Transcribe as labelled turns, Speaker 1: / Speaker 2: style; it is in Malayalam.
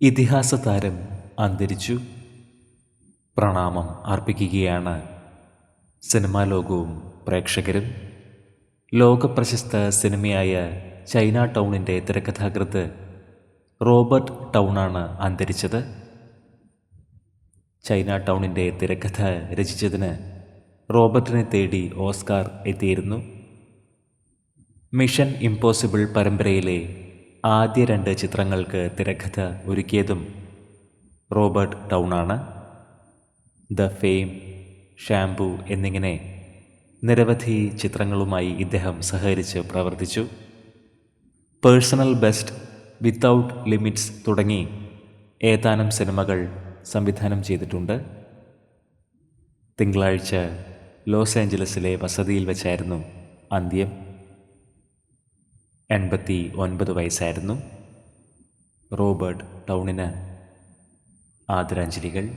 Speaker 1: ഇതിഹാസ താരം അന്തരിച്ചു. പ്രണാമം അർപ്പിക്കുകയാണ് സിനിമാ ലോകവും പ്രേക്ഷകരും. ലോകപ്രശസ്ത സിനിമയായ ചൈന ടൗണിന്റെ തിരക്കഥാകൃത്ത് റോബർട്ട് ടൗണാണ് അന്തരിച്ചത്. ചൈന ടൗണിന്റെ തിരക്കഥ രചിച്ചതിന് റോബർട്ടിനെ തേടി ഓസ്കാർ എത്തിയിരുന്നു. മിഷൻ ഇമ്പോസിബിൾ പരമ്പരയിലെ ആദ്യ രണ്ട് ചിത്രങ്ങൾക്ക് തിരക്കഥ ഒരുക്കിയതും റോബർട്ട് ടൗണാണ്. ദ ഫെയിം ഷാംപൂ എന്നിങ്ങനെ നിരവധി ചിത്രങ്ങളുമായി ഇദ്ദേഹം സഹകരിച്ച് പ്രവർത്തിച്ചു. പേഴ്സണൽ ബെസ്റ്റ് വിത്തൗട്ട് ലിമിറ്റ്സ് തുടങ്ങി ഏതാനും സിനിമകൾ സംവിധാനം ചെയ്തിട്ടുണ്ട്. തിങ്കളാഴ്ച ലോസ് ഏഞ്ചലസിലെ വസതിയിൽ വെച്ചായിരുന്നു അന്ത്യം. എൺപത്തി ഒൻപത് വയസ്സായിരുന്നു. റോബർട്ട് ടൗണിന് ആദരാഞ്ജലികൾ.